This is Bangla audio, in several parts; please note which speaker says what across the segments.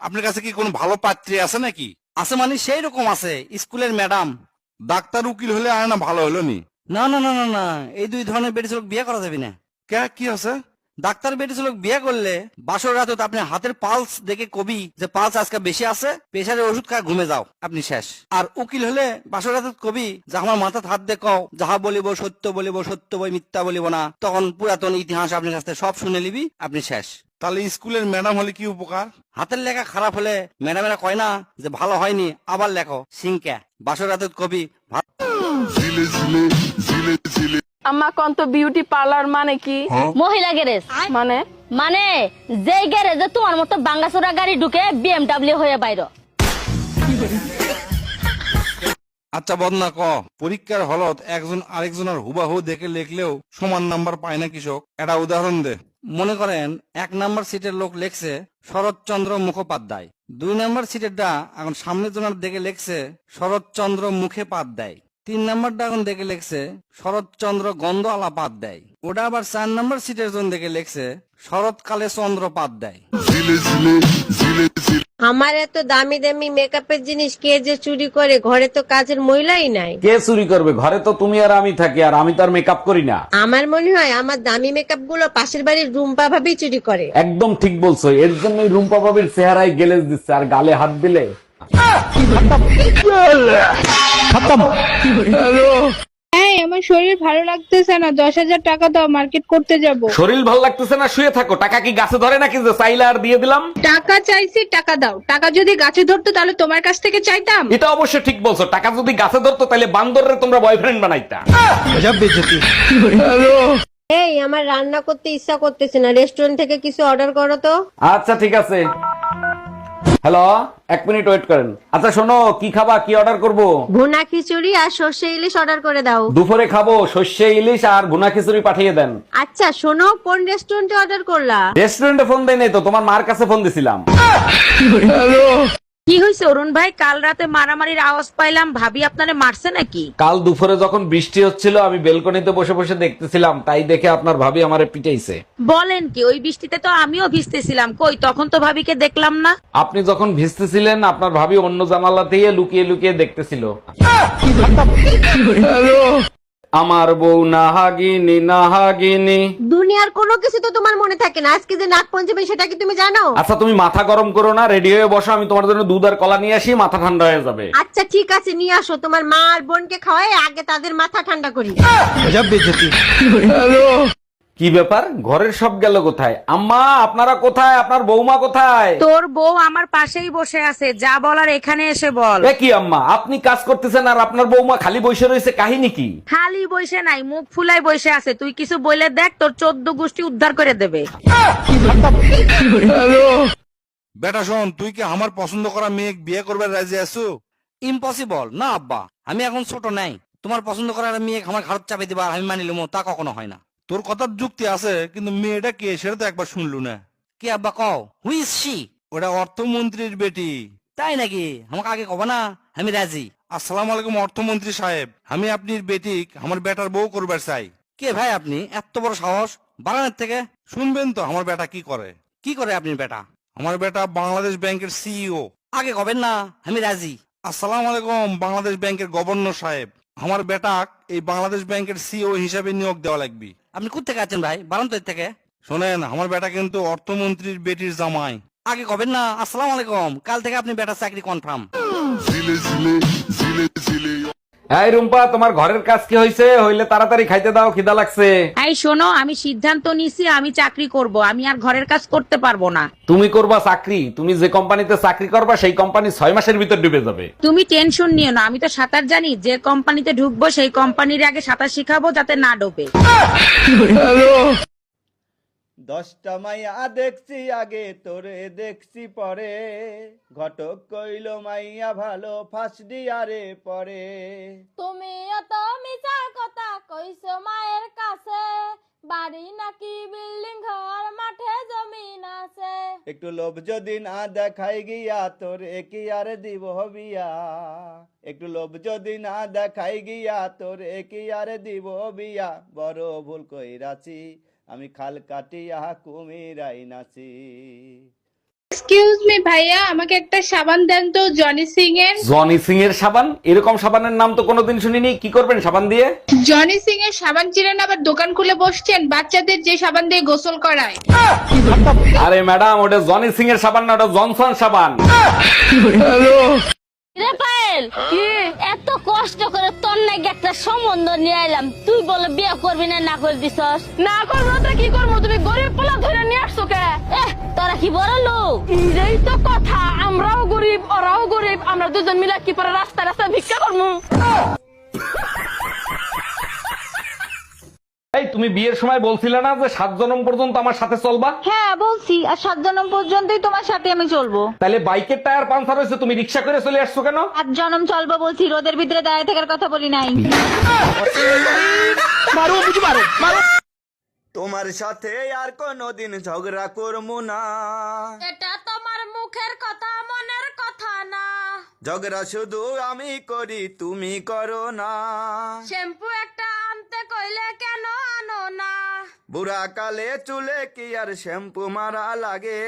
Speaker 1: আপনার কাছে কি কোনো ভালো পাত্রী আছে নাকি?
Speaker 2: আছে মানে সেই রকম আছে স্কুলের ম্যাডাম।
Speaker 1: ডাক্তার উকিল হলে আর না ভালো হলো নি?
Speaker 2: না না না না না এই দুই ধরনের বেটি ছেলে বিয়ে করা যাবে না।
Speaker 1: কে কি আছে?
Speaker 2: ডাক্তার বেটি ছেলে বিয়ে করলে বাসর রাতে আপনি হাতের পালস দেখে কবি যে পালস আজকে বেশি আছে প্রেশারের ওষুধ খায় ঘুমে যাও আপনি শেষ। আর উকিল হলে বাসর রাতে কবি যে আমার মাথাত হাত দিয়ে কও যাহা বলিব সত্য বলিব সত্য বই মিথ্যা বলিব না তখন পুরাতন ইতিহাস আপনার কাছ থেকে সব শুনে নিবি আপনি শেষ।
Speaker 1: তাহলে স্কুলের ম্যাডাম হলে কি উপকার?
Speaker 2: হাতের লেখা খারাপ হলে ম্যাডামেরা কয় না যে ভালো হয়নি আবার লেখো সিংকা। বাসর রাতে কবি
Speaker 3: আম্মা কন্ত বিউটি পার্লার মানে কি?
Speaker 4: মহিলা গ্যারেজ।
Speaker 3: মানে?
Speaker 4: মানে যেই গ্যারেজে তোমার মতো বাঙ্গাচোরা গাড়ি ঢুকে বিএমডাব্লিউ হয়ে বাইর।
Speaker 1: আচ্ছা বদনা ক? পরীক্ষার হলত একজন আরেকজনের হুবাহু দেখে লিখলেও সমান নাম্বার পায় না কৃষক। এটা উদাহরণ দে।
Speaker 2: মনে করেন এক নাম্বার সিটের লোক লেখছে শরৎচন্দ্র মুখোপাধ্যায়। দুই নাম্বার সিটেরটা এখন সামনে জনার দেখে লেখছে শরৎচন্দ্র মুখে পাত দেয় তিন নাম্বারটা এখন দেখে লেখছে শরৎচন্দ্র গন্ধ আলা পাত দেয় ওটা আবার চার নাম্বার সিটের জন দেখে লেখছে শরৎকালে চন্দ্র পাত দেয়
Speaker 5: আমার এত দামি দামি মেকআপের জিনিস কে যে চুরি করে? ঘরে তো কাজের মহিলাই নাই।
Speaker 6: কে চুরি করবে? ঘরে তো তুমি আর আমি থাকি আর আমি তো আর মেকআপ করি না।
Speaker 5: আমার মনে হয় আমার দামি মেকআপগুলো পাশের বাড়ির রুম্পা ভাবেই চুরি করে।
Speaker 6: একদম ঠিক বলছো এর জন্যই রুম্পা বাবির চেহারায় গেলেজ দিচ্ছে আর গালে হাত দিলে।
Speaker 7: হ্যাঁ আমার শরীর ভালো লাগতেছে না। দশ হাজার টাকা দাও মার্কেট করতে যাব।
Speaker 6: শরীর ভালো লাগতেছে না শুয়ে থাকো। টাকা কি গাছে ধরে নাকি যে চাইলে আর দিয়ে দিলাম?
Speaker 7: টাকা চাইছি টাকা দাও। টাকা যদি গাছে ধরতো তাহলে তোমার কাছ থেকে চাইতাম।
Speaker 6: এটা অবশ্য ঠিক বলছো। টাকা যদি গাছে ধরতো তাহলে বান্দরের তোমরা বয়ফ্রেন্ড বানাইতা।
Speaker 5: এই আমার রান্না করতে ইচ্ছা করতেছে না। রেস্টুরেন্ট থেকে কিছু অর্ডার করো তো।
Speaker 6: আচ্ছা ঠিক আছে। হ্যালো এক মিনিট ওয়েট করেন। আচ্ছা শোনো কি খাবা? কি অর্ডার করব?
Speaker 5: ভুনা খিচুড়ি আর সর্ষে ইলিশ অর্ডার করে দাও।
Speaker 6: দুপুরে খাব সর্ষে ইলিশ আর ভুনা খিচুড়ি পাঠিয়ে দেন।
Speaker 5: আচ্ছা শোনো কোন রেস্টুরেন্টে অর্ডার করলা?
Speaker 6: রেস্টুরেন্টে ফোন দেয় নাই তো তোমার মার কাছে ফোন দিছিলাম।
Speaker 8: কি হয়েছে অরুণ ভাই? কাল রাতে মারামারির আওয়াজ পাইলাম। ভাবি আপনারে মারছে নাকি?
Speaker 6: কাল দুপুরে যখন বৃষ্টি হচ্ছিল আমি বেলকনিতে বসে বসে দেখতেছিলাম। তাই দেখে আপনার ভাবি আমারে পিটাইছে।
Speaker 8: বলেন কি ওই বৃষ্টিতে তো আমিও ভিজতেছিলাম। কই তখন তো ভাবিকে দেখলাম না।
Speaker 6: আপনি যখন ভিজতেছিলেন আপনার ভাবি অন্য জানালা দিয়ে লুকিয়ে লুকিয়ে দেখতেছিল। আমার বউ নাহাগিনী নাহাগিনী।
Speaker 5: দুনিয়ার কোনো কিছু তো তোমার মনে থাকে না। আজকে যে নাগ পঞ্চমী সেটা কি তুমি জানো?
Speaker 6: আচ্ছা তুমি মাথা গরম করো না রেডি হয়ে বসো আমি তোমার জন্য দুধ আর কলা নিয়ে আসি মাথা ঠান্ডা হয়ে যাবে।
Speaker 5: আচ্ছা ঠিক আছে নিয়ে আসো। তোমার মা আর বোনকে খাওয়াই আগে তাদের মাথা ঠান্ডা করি।
Speaker 6: কি ব্যাপার? ঘরের সব গেল কোথায়? আম্মা আপনারা কোথায়? আপনার বৌমা কোথায়?
Speaker 8: তোর বউ আমার পাশেই বসে আছে। যা বলার এখানে এসে বল।
Speaker 6: এ কি আম্মা আপনি কাজ করতেছেন আর আপনার বৌমা খালি বসে রয়েছে কাহিনী কি?
Speaker 8: খালি বসে নাই মুখ ফুলাই বসে আছে। তুই কিছু বইলে দেখ তোর চোদ্দ গোষ্ঠী উদ্ধার করে দেবে।
Speaker 1: বেটা শোন তুই কি আমার পছন্দ করা মেয়ে বিয়ে করবে রাজি আছো?
Speaker 2: ইম্পসিবল না আব্বা আমি এখন ছোট নাই। তোমার পছন্দ করার মেয়ে আমার ঘাড়ত চাপে দিবা আমি মানি লমো তা কখনো হয় না।
Speaker 1: তোর কথার যুক্তি আছে কিন্তু মেয়েটা কে সেটা তো একবার শুনলু না।
Speaker 2: কি আব্বা কও? হুইস সি
Speaker 1: ওটা অর্থমন্ত্রীর বেটি।
Speaker 2: তাই নাকি? আমাকে আগে কব না আমি রাজি।
Speaker 1: আসসালামু আলাইকুম অর্থমন্ত্রী সাহেব। আমি আপনার বেটি আমার বেটার বউ করবার চাই।
Speaker 2: কে ভাই আপনি? এত বড় সাহস। বাগানের থেকে?
Speaker 1: শুনবেন তো আমার বেটা কি করে?
Speaker 2: কি করে আপনি বেটা?
Speaker 1: আমার বেটা বাংলাদেশ ব্যাংকের সিইও।
Speaker 2: আগে কবেন না আমি রাজি।
Speaker 1: আসসালামু আলাইকুম বাংলাদেশ ব্যাংকের গভর্নর সাহেব। আমার বেটা এই বাংলাদেশ ব্যাংকের সিইও হিসাবে নিয়োগ দেওয়া লাগবে।
Speaker 2: আপনি কোথেকে আছেন ভাই? বারান্তর থেকে?
Speaker 1: শোনেন আমার বেটা কিন্তু অর্থমন্ত্রীর বেটির জামাই।
Speaker 2: আগে কবেন না? আসসালামু আলাইকুম। কাল থেকে আপনি বেটা চাকরি কনফার্ম
Speaker 6: এই রুম্পা তোমার ঘরের কাজ কি হয়েছে হইলে তাড়াতাড়ি খাইতে দাও খিদা লাগছে।
Speaker 8: এই শোনো আমি সিদ্ধান্ত নিছি আমি চাকরি করব। আমি আর ঘরের কাজ করতে পারব না।
Speaker 6: তুমি করবা চাকরি তুমি যে কোম্পানিতে চাকরি করবা সেই কোম্পানি ছয় মাসের ভিতর ডুবে যাবে।
Speaker 8: তুমি টেনশন নিও না আমি তো সাঁতার জানি যে কোম্পানিতে ঢুকবো সেই কোম্পানির আগে সাঁতার শিখাবো যাতে না ডোবে।
Speaker 9: দশটা মাইয়া দেখছি আগে তোরে দেখছি পরে। ঘটক কইল মাইয়া ভালো ফার্স্ট ডিয়ারে পরে।
Speaker 4: তুমি এত মিছা কথা কইছো মায়ের কাছে। বাড়ি নাকি বিল্ডিং ঘর মাঠে জমিন আছে।
Speaker 9: একটু লোভ যদি না দেখাই গিয়া তোরে কি আর দিব বিয়া? একটু লোভ যদি না দেখাই গিয়া তোরে কি আর দিব বিয়া? বড় ভুল কইরাছি। আমি খাল কাটিয়া কুমিরাই নাচি।
Speaker 7: এক্সকিউজ মি ভাইয়া আমাকে একটা সাবান দেন তো জনি সিং এর।
Speaker 6: জনি সিং এর সাবান? এরকম সাবানের নাম তো কোনোদিন শুনিনি কি করবেন সাবান দিয়ে?
Speaker 7: জনি সিং এর সাবান চিনেন আবার দোকান খুলে বসছেন বাচ্চাদের যে সাবান দিয়ে গোসল করায়।
Speaker 6: আরে ম্যাডাম ওটা জনি সিং এর সাবান না ওটা জনসন সাবান।
Speaker 4: রে পায়েল কি? একটা সম্বন্ধ নিয়ে এলাম তুই বলে বিয়ে করবি না না করে দিস
Speaker 3: না করব তো কি করব? তুমি গরিব পোলা ধরে নিয়ে আসছো কে?
Speaker 4: এহ, তোরা কি বড় লোক?
Speaker 3: এই তো কথা। আমরাও গরিব ওরাও গরিব। আমরা দুজন মিলে কি পরে রাস্তা রাস্তা ভিক্ষা করব?
Speaker 6: এই তুমি বিয়ের সময় বলছিলে না যে সাত জনম পর্যন্ত আমার সাথে চলবা?
Speaker 8: হ্যাঁ বলছি আর সাত জনম পর্যন্তই তোমার সাথে আমি চলবো।
Speaker 6: তাহলে বাইকের টায়ার পাঞ্চার হয়েছে তুমি রিক্সা করে চলে আসছো কেন?
Speaker 8: সাত জনম চলবো বলছি রোদের ভিতরে দাঁড়িয়ে থাকার কথা বলি নাই।
Speaker 9: তোমার সাথে আর কোনোদিন ঝগড়া করব না।
Speaker 4: এটা তোমার মুখের কথা মনের কথা না।
Speaker 9: ঝগড়া শুধু আমি করি তুমি করো না।
Speaker 4: শ্যাম্পু একটা আনতে কইলে কেন না।
Speaker 9: বুড়া কালে চুলে কি আর শ্যাম্পু মারা লাগে?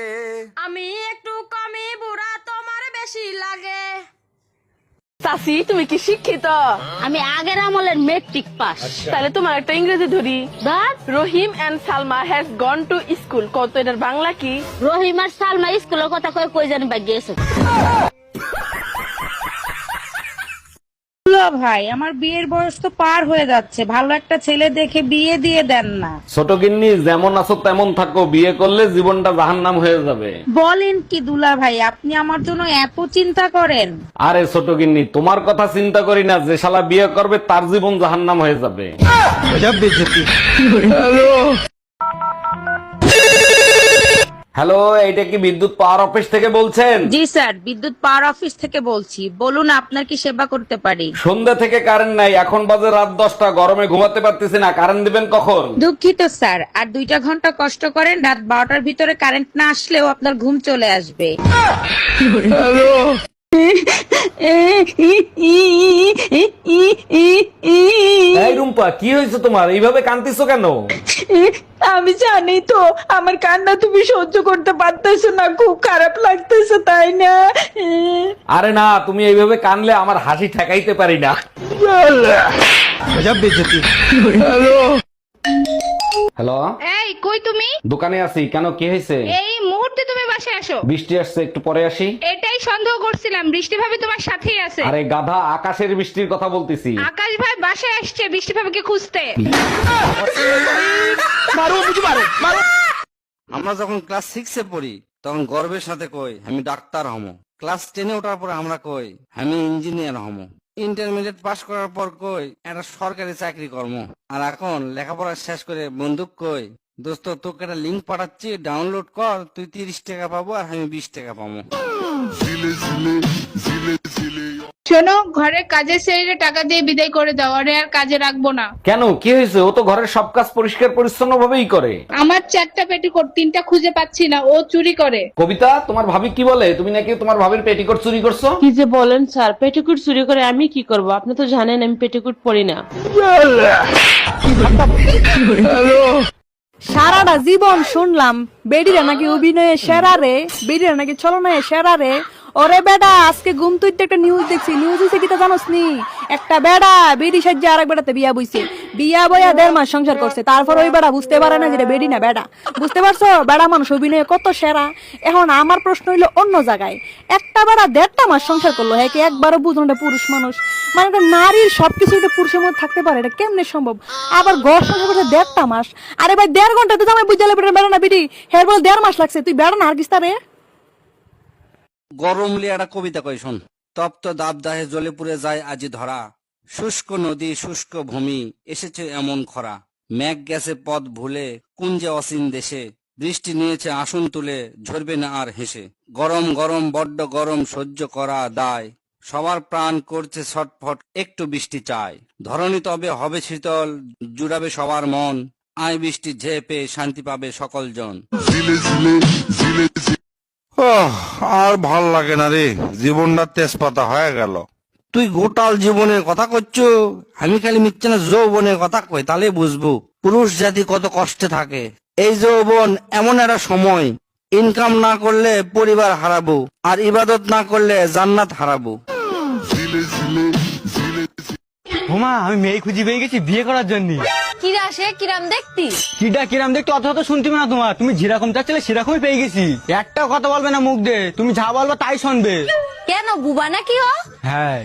Speaker 4: আমি একটু কমই বুড়া তোমার বেশি লাগে।
Speaker 3: চাষি তুমি কি শিক্ষিত?
Speaker 4: আমি আগের আমলের মেট্রিক পাস
Speaker 3: তাহলে তোমার একটা ইংরেজি ধরি।
Speaker 4: But
Speaker 3: Rahim and Salma has gone to school কত এটার বাংলা কি?
Speaker 4: রহিম আর সালমা স্কুলের কথা কই কই জানি বা গেছে
Speaker 8: ভাই আমার বিয়ের বয়স তো পার হয়ে যাচ্ছে। ভালো একটা ছেলে দেখে বিয়ে দিয়ে দেন না।
Speaker 6: ছোট গিন্নি যেমন আছো তেমন থাকো। বিয়ে করলে জীবনটা জাহান্নাম হয়ে যাবে।
Speaker 8: বলেন কি দুলা ভাই আপনি আমার জন্য এত চিন্তা করেন?
Speaker 6: আরে ছোট গিন্নি তোমার কথা চিন্তা করি না। যে শালা বিয়ে করবে তার জীবন জাহান্নাম হয়ে যাবে। হ্যালো এইটা কি বিদ্যুৎ পাওয়ার অফিস থেকে বলছেন
Speaker 8: জি স্যার বিদ্যুৎ পাওয়ার অফিস থেকে বলছি বলুন আপনার কি সেবা করতে পারি
Speaker 6: সন্ধ্যা থেকে কারেন্ট নাই এখন বাজে রাত দশটা গরমে ঘুমাতে পারতেছি না কারেন্ট দিবেন কখন
Speaker 8: দুঃখিত স্যার আর দুইটা ঘণ্টা কষ্ট করেন রাত বারোটার ভিতরে কারেন্ট না আসলেও আপনার ঘুম চলে আসবে
Speaker 6: রুম্পা কি হয়েছে তোমার? এইভাবে কান্দিছো কেন?
Speaker 7: আমি জানি তো আমার কান্না তুমি সহ্য করতে পারতেছো না খুব খারাপ লাগতেছে তাই না?
Speaker 6: আরে না তুমি এইভাবে কানলে আমার হাসি ঠেকাইতে পারি না। হ্যালো?
Speaker 7: এই কই তুমি?
Speaker 6: দোকানে আছি কেন কি হয়েছে?
Speaker 7: এই মুহূর্তে তুমি বাসায় আসো।
Speaker 6: বৃষ্টি আসছে একটু পরে আসি।
Speaker 7: এটাই সন্দেহ করছিলাম বৃষ্টি ভাবি তোমার সাথেই আছে।
Speaker 6: আরে গাধা আকাশের বৃষ্টির কথা বলতেছি।
Speaker 7: আকাশ ভাই বাসায় আসছে বৃষ্টি ভাবিকে খুঁজতে।
Speaker 2: আমরা যখন ক্লাস সিক্সে পড়ি তখন গর্বের সাথে কই আমি ডাক্তার হমো। ক্লাস টেনে ওঠার পর আমরা কই আমি ইঞ্জিনিয়ার হমো। ইন্টারমিডিয়েট পাশ করার পর কই একটা সরকারি চাকরি কর্ম। আর এখন লেখাপড়া শেষ করে বন্দুক কই দোস্ত তোকে একটা লিঙ্ক পাঠাচ্ছি ডাউনলোড কর তুই তিরিশ টাকা পাবো আর আমি বিশ টাকা পাবো।
Speaker 7: শোনো ঘরের কাজের শরীরে টাকা দিয়ে বিদায় করে দাও আরে আর কাজে রাখব না।
Speaker 6: কেন? কি হয়েছে? ও তো ঘরের সব কাজ পরিষ্কার পরিচ্ছন্ন ভাবেই করে।
Speaker 7: আমার চারটা পেটিকোট তিনটা খুঁজে পাচ্ছি না ও চুরি করে।
Speaker 6: কবিতা তোমার ভাবি কি বলে? তুমি নাকি তোমার ভাবির পেটিকোট চুরি করছ?
Speaker 10: কি যে বলেন স্যার পেটিকুট চুরি করে আমি কি করব? আপনি তো জানেন আমি পেটিকুট পরি না।
Speaker 11: সারাটা জীবন শুনলাম বেডিরা নাকি অভিনয়ে সেরা রে বেডিরা নাকি চলনায় সেরা রে। ওরে বেডা আজকে ঘুম তুইতে একটা নিউজ দেখছি। নিউজ হইছে কিটা জানোস নি? একটা বেডা বেডি সাজ্জা আরেক বেড়াতে বিয়া বইছে। বিয়া বইয়া দেড় মাস সংসার করছে। তারপর ওই বেড়া বুঝতে পারে না যেটা বেডি না বেডা বুঝতে পারছ? বেড়া মানুষ অভিনয়ে কত সেরা। এখন আমার প্রশ্ন হইল অন্য জায়গায়। একটা বেড়া দেড়টা মাস সংসার করল হ্যাঁ কি? একবারও বুঝলো না পুরুষ মানুষ। মানে একটা নারীর সবকিছু একটা পুরুষের মধ্যে থাকতে পারে, এটা কেমনে সম্ভব? আবার ঘর সংসার করছে দেড়টা মাস। আরে ভাই, দেড় ঘণ্টা তো জামাই বুঝালে বেড়া না বিডি হের বল দেড় মাস লাগছে। তুই বেড়া না, আর কিস্তা রে?
Speaker 2: গরম একটা কবিতা কই, শোন। তপ্ত দাবদাহে জ্বলে পুড়ে যায় আজি ধরা। শুষ্ক নদী, শুষ্ক ভূমি, এসেছে এমন খরা। মেঘ গেছে পথ ভুলে কুঞ্জে অসীম দেশে। বৃষ্টি নিয়েছে আসন তুলে, ঝরবে না আর হেসে। গরম গরম, বড্ড গরম, সহ্য করা দায়। সবার প্রাণ করছে ছটফট, একটু বৃষ্টি চায়। ধরণী তবে হবে শীতল, জুড়াবে সবার মন। আয় বৃষ্টি ঝেপে, শান্তি পাবে সকল জন
Speaker 1: আর ভালো লাগে না রে। জীবনটা তেজপাতা হয়ে গেল।
Speaker 2: তুই গোটাল জীবনের কথা করছ আমি খালি মিথ্যে না যৌবনের কথা কই তাহলে বুঝব। পুরুষ জাতি কত কষ্টে থাকে। এই যৌবন এমন একটা সময়। ইনকাম না করলে পরিবার হারাবো আর ইবাদত না করলে জান্নাত হারাবো।
Speaker 12: হুমা আমি মেয়ে খুঁজে পেয়ে গেছি বিয়ে করার জন্য।
Speaker 1: কিরা সে কিরাম দেখতি?
Speaker 12: কিডা কিরাম দেখতে অত অত শুনতে না তোমার। তুমি যেরকম চাচ্ছিলে সেরকমই পেয়ে গেছি। একটাও কথা বলবে না মুখ দে তুমি যা বলবে তাই শুনবে।
Speaker 1: কেন বুবা নাকি ও?
Speaker 12: হ্যাঁ।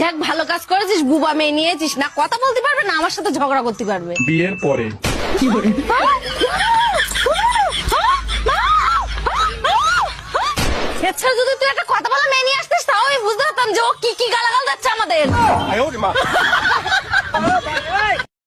Speaker 1: যাক ভালো কাজ করেছিস বুবা মেয়ে নিয়েছিস। না কথা বলতে পারবে না আমার সাথে ঝগড়া করতে পারবে।
Speaker 13: বিয়ের পরে।
Speaker 1: এছাড়া যদি তুই একটা কথা বলা মেয়ে নিয়ে আসতিস তাও আমি বুঝতে পারতাম যে ও কি কি গালাগাল দিচ্ছে আমাদের।